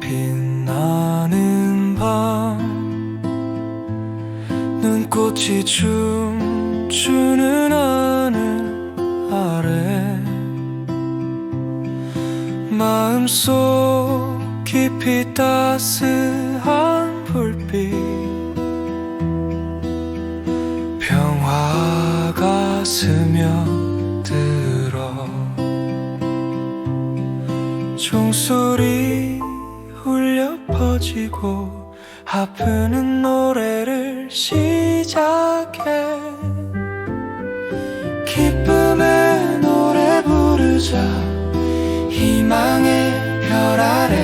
빛나는 밤. 눈꽃이 춤추는 하늘 아래. 마음속 깊이 따스한 불빛. 평화가 스며들어. 종소리 퍼지고 아프는 노래를 시작해. 기쁨의 노래 부르자. 희망의 별 아래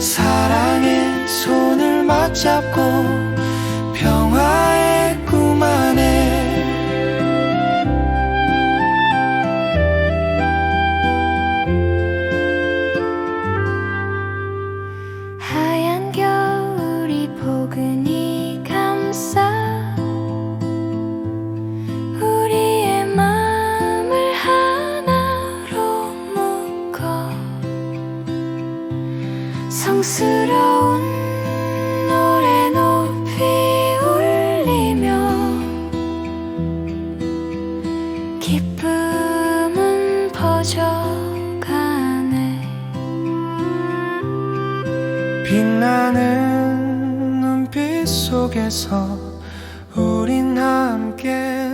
사랑의 손을 맞잡고 성스러운 노래 높이 울리며 기쁨은 퍼져가네. 빛나는 눈빛 속에서 우린 함께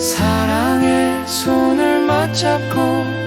사랑의 손을 맞잡고